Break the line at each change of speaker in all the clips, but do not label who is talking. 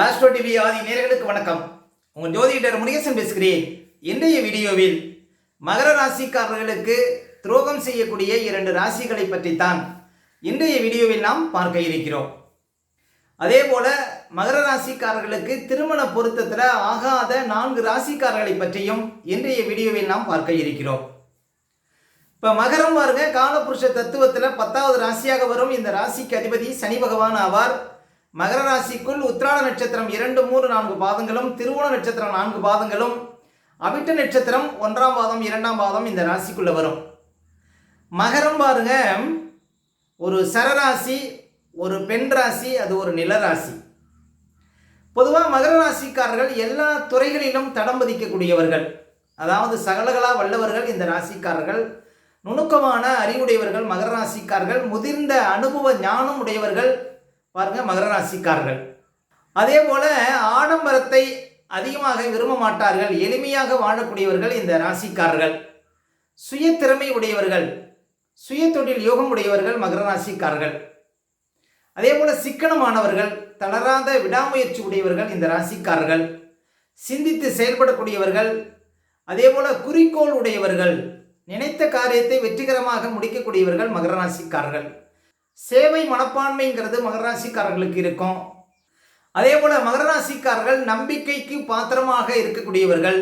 Astro TV ஆதி நேர்களுக்கு வணக்கம். உங்கள் ஜோதிடர் முருகேசன் பேசுகிறேன். இன்றைய வீடியோவில் மகர ராசிக்காரர்களுக்கு துரோகம் செய்யக்கூடிய இரண்டு ராசிகளை பற்றித்தான் இன்றைய வீடியோவில் நாம் பார்க்க இருக்கிறோம். அதே போல மகர ராசிக்காரர்களுக்கு திருமண பொருத்தத்தில் ஆகாத நான்கு ராசிக்காரர்களை பற்றியும் இன்றைய வீடியோவில் நாம் பார்க்க இருக்கிறோம். இப்போ மகரம் பாருங்க காலபுருஷ தத்துவத்தில் பத்தாவது ராசியாக வரும். இந்த ராசிக்கு அதிபதி சனி பகவான் ஆவார். மகர ராசிக்குள் உத்திராட நட்சத்திரம் இரண்டு மூன்று நான்கு பாதங்களும் திருவோண நட்சத்திரம் நான்கு பாதங்களும் அவிட்ட நட்சத்திரம் ஒன்றாம் பாதம் இரண்டாம் பாதம் இந்த ராசிக்குள்ள வரும். மகரம் பாருங்க ஒரு சரராசி ஒரு பெண் ராசி அது ஒரு நிலராசி பொதுவாக மகர ராசிக்காரர்கள் எல்லா துறைகளிலும் தடம் பதிக்கக்கூடியவர்கள். அதாவது சகலகலா வல்லவர்கள் இந்த ராசிக்காரர்கள். நுணுக்கமான அறிவுடையவர்கள் மகர ராசிக்காரர்கள். முதிர்ந்த அனுபவ ஞானம் உடையவர்கள். பாருங்க மகர ராசிக்காரர்கள். அதே போல ஆடம்பரத்தை அதிகமாக விரும்ப மாட்டார்கள். எளிமையாக வாழக்கூடியவர்கள் இந்த ராசிக்காரர்கள். சுய திறமை உடையவர்கள். சுய தொழில் யோகம் உடையவர்கள் மகர ராசிக்காரர்கள். அதே போல சிக்கனமானவர்கள் தளராத விடாமுயற்சி உடையவர்கள் இந்த ராசிக்காரர்கள். சிந்தித்து செயல்படக்கூடியவர்கள் அதே போல குறிக்கோள் உடையவர்கள். நினைத்த காரியத்தை வெற்றிகரமாக முடிக்கக்கூடியவர்கள் மகர ராசிக்காரர்கள். சேவை மனப்பான்மைங்கிறது மகராசிக்காரர்களுக்கு இருக்கும். அதே போல் மகராசிக்காரர்கள் நம்பிக்கைக்கு பாத்திரமாக இருக்கக்கூடியவர்கள்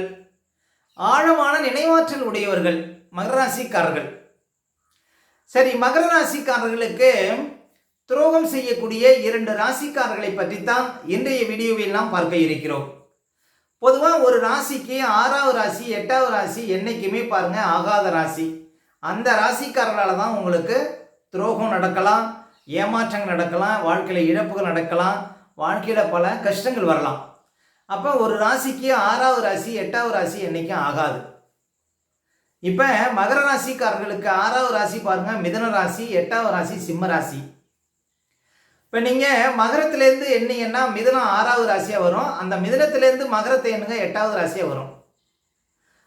ஆழமான நினைவாற்றல் உடையவர்கள் மகராசிக்காரர்கள் சரி மகர ராசிக்காரர்களுக்கு துரோகம் செய்யக்கூடிய இரண்டு ராசிக்காரர்களை பற்றித்தான் இன்றைய வீடியோவில் நாம் பார்க்க இருக்கிறோம். பொதுவாக ஒரு ராசிக்கு ஆறாவது ராசி எட்டாவது ராசி என்றைக்குமே பாருங்கள் ஆகாத ராசி. அந்த ராசிக்காரர்களால் தான் உங்களுக்கு துரோகம் நடக்கலாம் ஏமாற்றங்கள் நடக்கலாம் வாழ்க்கையில் இழப்புகள் நடக்கலாம் வாழ்க்கையில் பல கஷ்டங்கள் வரலாம். அப்போ ஒரு ராசிக்கு ஆறாவது ராசி எட்டாவது ராசி என்றைக்கும் ஆகாது. இப்போ மகர ராசிக்காரர்களுக்கு ஆறாவது ராசி பாருங்கள் மிதன ராசி எட்டாவது ராசி சிம்ம ராசி. இப்போ நீங்கள் மகரத்துலேருந்து என்னீங்கன்னா மிதனம் ஆறாவது ராசியாக வரும் அந்த மிதனத்துலேருந்து மகரத்தை எண்ணுங்க எட்டாவது ராசியாக வரும்.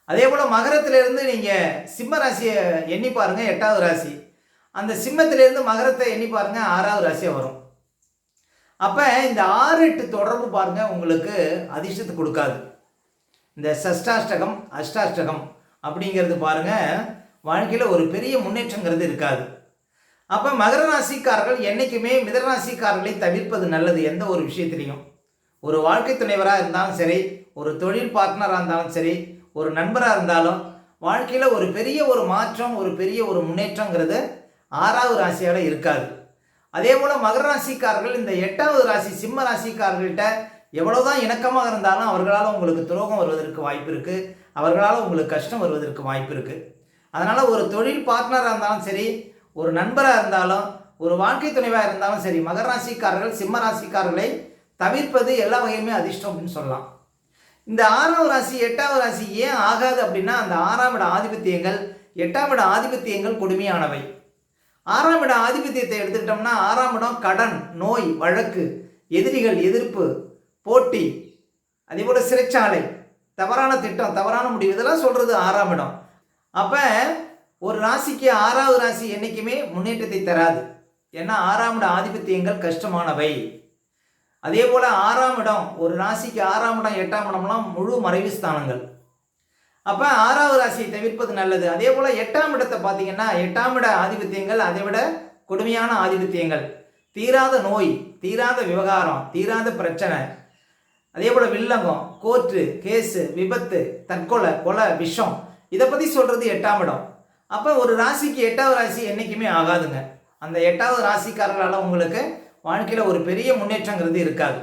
அதே போல் மகரத்துலேருந்து நீங்கள் சிம்ம ராசியை எண்ணி பாருங்கள் எட்டாவது ராசி. அந்த சிம்மத்திலேருந்து மகரத்தை எண்ணி பாருங்கள் ஆறாவது ராசியாக வரும். அப்போ இந்த ஆறு எட்டு தொடர்பு பாருங்கள் உங்களுக்கு அதிர்ஷ்டத்தை கொடுக்காது. இந்த சஷ்டாஷ்டகம் அஷ்டாஷ்டகம் அப்படிங்கிறது பாருங்கள் வாழ்க்கையில் ஒரு பெரிய முன்னேற்றங்கிறது இருக்காது. அப்போ மகர ராசிக்காரர்கள் என்றைக்குமே மிதராசிக்காரர்களை தவிர்ப்பது நல்லது எந்த ஒரு விஷயத்திலையும். ஒரு வாழ்க்கை துணைவராக இருந்தாலும் சரி ஒரு தொழில் பார்ட்னராக இருந்தாலும் சரி ஒரு நண்பராக இருந்தாலும் வாழ்க்கையில் ஒரு பெரிய ஒரு மாற்றம் ஒரு பெரிய ஒரு முன்னேற்றங்கிறது ஆறாவது ராசியோட இருக்காது அதே போல் மகர ராசிக்காரர்கள் இந்த எட்டாவது ராசி சிம்ம ராசிக்காரர்கள்ட்ட எவ்வளோதான் இணக்கமாக இருந்தாலும் அவர்களால் உங்களுக்கு துரோகம் வருவதற்கு வாய்ப்பு இருக்குது அவர்களால் உங்களுக்கு கஷ்டம் வருவதற்கு வாய்ப்பு இருக்குது அதனால் ஒரு தொழில் பார்ட்னராக இருந்தாலும் சரி ஒரு நண்பராக இருந்தாலும் ஒரு வாழ்க்கை துணைவாக இருந்தாலும் சரி மகர ராசிக்காரர்கள் சிம்ம ராசிக்காரர்களை தவிர்ப்பது எல்லா வகையுமே அதிர்ஷ்டம் அப்படின்னு சொல்லலாம். இந்த ஆறாவது ராசி எட்டாவது ராசி ஏன் ஆகாது அப்படின்னா அந்த ஆறாம் இட ஆதிபத்தியங்கள் எட்டாம் இட ஆதிபத்தியங்கள் கொடுமையானவை. ஆறாம் இடம் ஆதிபத்தியத்தை எடுத்துக்கிட்டோம்னா ஆறாம் இடம் கடன் நோய் வழக்கு எதிரிகள் எதிர்ப்பு போட்டி அதே போல் சிறைச்சாலை தவறான திட்டம் தவறான முடிவு இதெல்லாம் சொல்கிறது ஆறாம் இடம். அப்போ ஒரு ராசிக்கு ஆறாவது ராசி என்றைக்குமே முன்னேற்றத்தை தராது. ஏன்னா ஆறாம் இட ஆதிபத்தியங்கள் கஷ்டமானவை. அதே போல் ஆறாம் இடம் ஒரு ராசிக்கு ஆறாம் இடம் எட்டாம் இடம்லாம் முழு மறைவு ஸ்தானங்கள் அப்போ ஆறாவது ராசியை தவிர்ப்பது நல்லது. அதே போல் எட்டாம் இடத்தை பார்த்தீங்கன்னா எட்டாம் இட ஆதிபத்தியங்கள் அதை விட கொடுமையான ஆதிபத்தியங்கள். தீராத நோய் தீராத விவகாரம் தீராத பிரச்சனை. அதே போல் வில்லங்கம் கோர்ட்டு கேஸு விபத்து தற்கொலை கொலை விஷம். இதை பற்றி சொல்கிறது எட்டாம் இடம். அப்போ ஒரு ராசிக்கு எட்டாவது ராசி என்றைக்குமே ஆகாதுங்க. அந்த எட்டாவது ராசிக்காரர்களால் உங்களுக்கு வாழ்க்கையில் ஒரு பெரிய முன்னேற்றங்கிறது இருக்காது.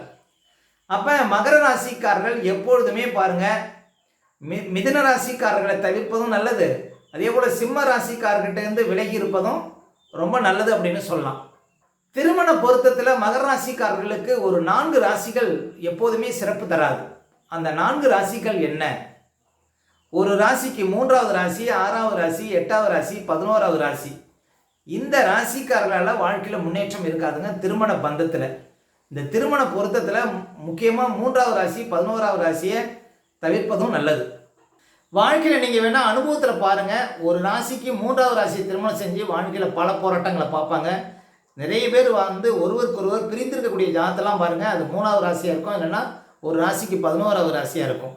அப்போ மகர ராசிக்காரர்கள் எப்பொழுதுமே பாருங்கள் மி மிதன ராசிக்காரர்களை தவிர்ப்பதும் நல்லது. அதே போல் சிம்ம ராசிக்காரர்கிட்டேருந்து விலகி இருப்பதும் ரொம்ப நல்லது அப்படின்னு சொல்லலாம். திருமண பொருத்தத்தில் மகர ராசிக்காரர்களுக்கு ஒரு நான்கு ராசிகள் எப்போதுமே சிறப்பு தராது. அந்த நான்கு ராசிகள் என்ன? ஒரு ராசிக்கு மூன்றாவது ராசி ஆறாவது ராசி எட்டாவது ராசி பதினோராவது ராசி. இந்த ராசிக்காரர்களால் வாழ்க்கையில் முன்னேற்றம் இருக்காதுங்க திருமண பந்தத்தில். இந்த திருமண பொருத்தத்தில் முக்கியமாக மூன்றாவது ராசி பதினோராவது ராசியை தவிர்ப்பதும் நல்லது. வாழ்க்கையில் நீங்கள் வேணால் அனுபவத்தில் பாருங்கள் ஒரு ராசிக்கு மூன்றாவது ராசியை திருமணம் செஞ்சு வாழ்க்கையில் பல போராட்டங்களை பார்ப்பாங்க. நிறைய பேர் வந்து ஒருவருக்கொருவர் பிரிந்திருக்கக்கூடிய ஜாதத்தெல்லாம் பாருங்கள் அது மூணாவது ராசியாக இருக்கும். இல்லைன்னா ஒரு ராசிக்கு பதினோராவது ராசியாக இருக்கும்.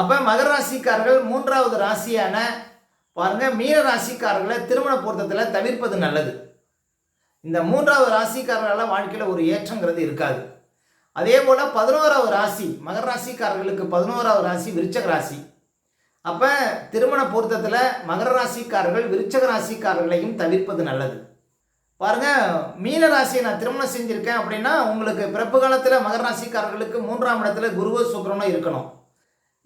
அப்போ மகர ராசிக்காரர்கள் மூன்றாவது ராசியான பாருங்கள் மீன ராசிக்காரர்களை திருமண பொருத்தத்தில் தவிர்ப்பது நல்லது. இந்த மூன்றாவது ராசிக்காரர்களால் வாழ்க்கையில் ஒரு ஏற்றங்கிறது இருக்காது. அதே போல் பதினோராவது ராசி மகர ராசிக்காரர்களுக்கு பதினோராவது ராசி விருச்சக ராசி. அப்போ திருமண பொருத்தத்தில் மகர ராசிக்காரர்கள் விருச்சக ராசிக்காரர்களையும் தவிர்ப்பது நல்லது. பாருங்க மீன ராசியை நான் திருமணம் செஞ்சுருக்கேன் அப்படின்னா உங்களுக்கு பிறப்பு காலத்தில் மகர ராசிக்காரர்களுக்கு மூன்றாம் இடத்துல குருவோ சுக்கிரனோ இருக்கணும்.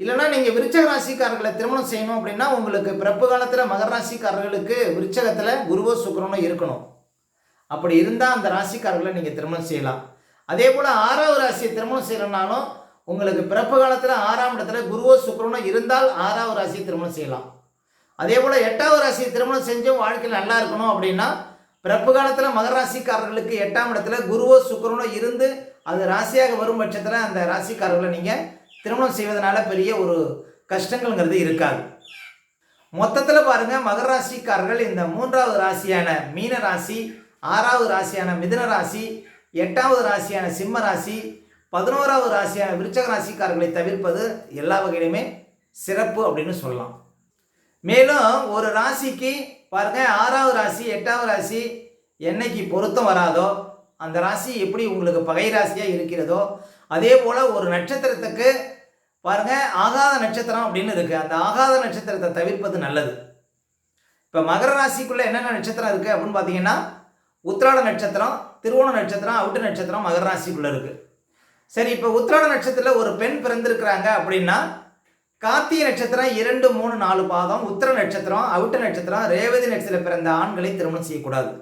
இல்லைன்னா நீங்கள் விருச்சக ராசிக்காரர்களை திருமணம் செய்யணும் அப்படின்னா உங்களுக்கு பிறப்பு காலத்தில் மகர ராசிக்காரர்களுக்கு விருச்சகத்தில் குருவோ சுக்கரனோ இருக்கணும். அப்படி இருந்தால் அந்த ராசிக்காரர்களை நீங்கள் திருமணம் செய்யலாம். அதே போல் ஆறாவது ராசியை திருமணம் செய்யணும்னாலும் உங்களுக்கு பிறப்பு காலத்தில் ஆறாம் இடத்துல குருவோ சுக்கரனோ இருந்தால் ஆறாவது ராசியை திருமணம் செய்யலாம். அதே போல் எட்டாவது ராசியை திருமணம் செஞ்சும் வாழ்க்கையில் நல்லா இருக்கணும் அப்படின்னா பிறப்பு காலத்தில் மகர ராசிக்காரர்களுக்கு எட்டாம் இடத்துல குருவோ சுக்கரனோ இருந்து அது ராசியாக வரும் பட்சத்தில் அந்த ராசிக்காரர்களை நீங்கள் திருமணம் செய்வதனால பெரிய ஒரு கஷ்டங்கள்ங்கிறது இருக்காது. மொத்தத்தில் பாருங்கள் மகர ராசிக்காரர்கள் இந்த மூன்றாவது ராசியான மீன ராசி ஆறாவது ராசியான மிதுன ராசி எட்டாவது ராசியான சிம்ம ராசி பதினோராவது ராசியான விருச்சக ராசிக்காரர்களை தவிர்ப்பது எல்லா வகையிலுமே சிறப்பு அப்படின்னு சொல்லலாம். மேலும் ஒரு ராசிக்கு பாருங்க ஆறாவது ராசி எட்டாவது ராசி என்னைக்கு பொருத்தம் வராதோ அந்த ராசி எப்படி உங்களுக்கு பகை ராசியாக இருக்கிறதோ அதே போல் ஒரு நட்சத்திரத்துக்கு பாருங்க ஆகாத நட்சத்திரம் அப்படின்னு இருக்குது அந்த ஆகாத நட்சத்திரத்தை தவிர்ப்பது நல்லது. இப்போ மகர ராசிக்குள்ளே என்னென்ன நட்சத்திரம் இருக்குது அப்படின்னு பார்த்தீங்கன்னா உத்திராட நட்சத்திரம் திருவோண நட்சத்திரம் அவுட்டு நட்சத்திரம் மகர ராசிக்குள்ளே இருக்கு. சரி இப்போ உத்திராட நட்சத்திரத்தில் ஒரு பெண் பிறந்திருக்கிறாங்க அப்படின்னா கார்த்திகை நட்சத்திரம் இரண்டு மூணு நாலு பாதம் உத்திர நட்சத்திரம் அவுட்ட நட்சத்திரம் ரேவதி நட்சத்திரத்தில் பிறந்த ஆண்களை திருமணம் செய்யக்கூடாது.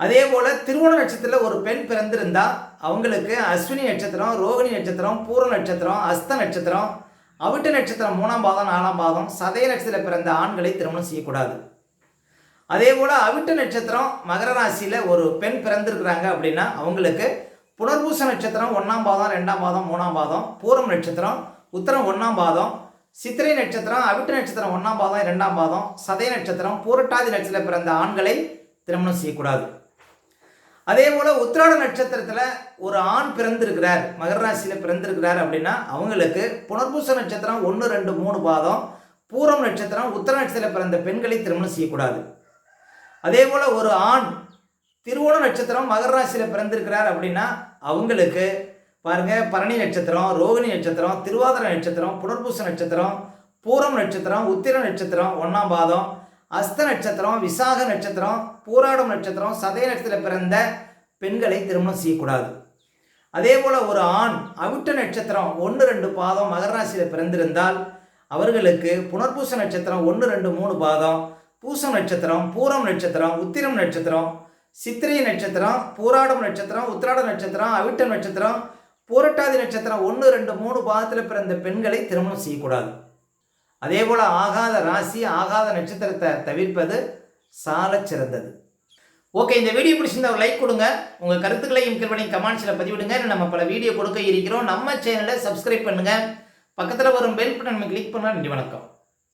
அதே போல் திருவோண நட்சத்திரத்தில் ஒரு பெண் பிறந்திருந்தா அவங்களுக்கு அஸ்வினி நட்சத்திரம் ரோகிணி நட்சத்திரம் பூர நட்சத்திரம் அஸ்த நட்சத்திரம் அவிட்ட நட்சத்திரம் மூணாம் பாதம் நாலாம் பாதம் சதய நட்சத்திரத்தில் பிறந்த ஆண்களை திருமணம் செய்யக்கூடாது. அதே போல் அவிட்ட நட்சத்திரம் மகர ராசியில் ஒரு பெண் பிறந்திருக்கிறாங்க அப்படின்னா அவங்களுக்கு புனர்பூச நட்சத்திரம் ஒன்றாம் பாதம் ரெண்டாம் பாதம் மூணாம் பாதம் பூரம் நட்சத்திரம் உத்தரம் ஒன்றாம் பாதம் சித்திரை நட்சத்திரம் அவிட்ட நட்சத்திரம் ஒன்றாம் பாதம் ரெண்டாம் பாதம் சதய நட்சத்திரம் பூரட்டாதி நட்சத்திரம் பிறந்த ஆண்களை திருமணம் செய்யக்கூடாது. அதே போல் உத்திராட நட்சத்திரத்தில் ஒரு ஆண் பிறந்திருக்கிறார் மகர ராசியில் பிறந்திருக்கிறார் அப்படின்னா அவங்களுக்கு புனர்பூச நட்சத்திரம் ஒன்று ரெண்டு மூணு பாதம் பூரம் நட்சத்திரம் உத்தர நட்சத்திரத்தில் பிறந்த பெண்களை திருமணம் செய்யக்கூடாது. அதே போல் ஒரு ஆண் திருவோண நட்சத்திரம் மகர ராசியில் பிறந்திருக்கிறார் அப்படின்னா அவங்களுக்கு பாருங்கள் பரணி நட்சத்திரம் ரோகிணி நட்சத்திரம் திருவாதிரை நட்சத்திரம் புனர்பூச நட்சத்திரம் பூரம் நட்சத்திரம் உத்திர நட்சத்திரம் ஒன்றாம் பாதம் அஸ்த நட்சத்திரம் விசாக நட்சத்திரம் பூராடம் நட்சத்திரம் சதய நட்சத்திரத்தில் பிறந்த பெண்களை திருமணம் செய்யக்கூடாது. அதே போல் ஒரு ஆண் அவிட்ட நட்சத்திரம் ஒன்று ரெண்டு பாதம் மகர ராசியில் பிறந்திருந்தால் அவர்களுக்கு புனர்பூச நட்சத்திரம் ஒன்று ரெண்டு மூணு பாதம் பூசம் நட்சத்திரம் பூரம் நட்சத்திரம் உத்திரம் நட்சத்திரம் சித்திரை நட்சத்திரம் பூராடம் நட்சத்திரம் உத்திராட நட்சத்திரம் அவிட்ட நட்சத்திரம் பூரட்டாதி நட்சத்திரம் ஒன்று ரெண்டு மூணு பாதத்தில் பிறந்த பெண்களை திருமணம் செய்யக்கூடாது. அதே போல் ஆகாத ராசி ஆகாத நட்சத்திரத்தை தவிர்ப்பது சால சிறந்தது. ஓகே இந்த வீடியோ பிடிச்சிருந்தா ஒரு லைக் கொடுங்க. உங்கள் கருத்துக்களையும் கேள்வி கமெண்ட்ஸில் பதிவிடுங்க. நம்ம பல வீடியோ கொடுக்க இருக்கிறோம். நம்ம சேனலை சப்ஸ்கிரைப் பண்ணுங்கள் பக்கத்தில் வரும் பெல் பட்டன் கிளிக் பண்ணால் நன்றி வணக்கம்.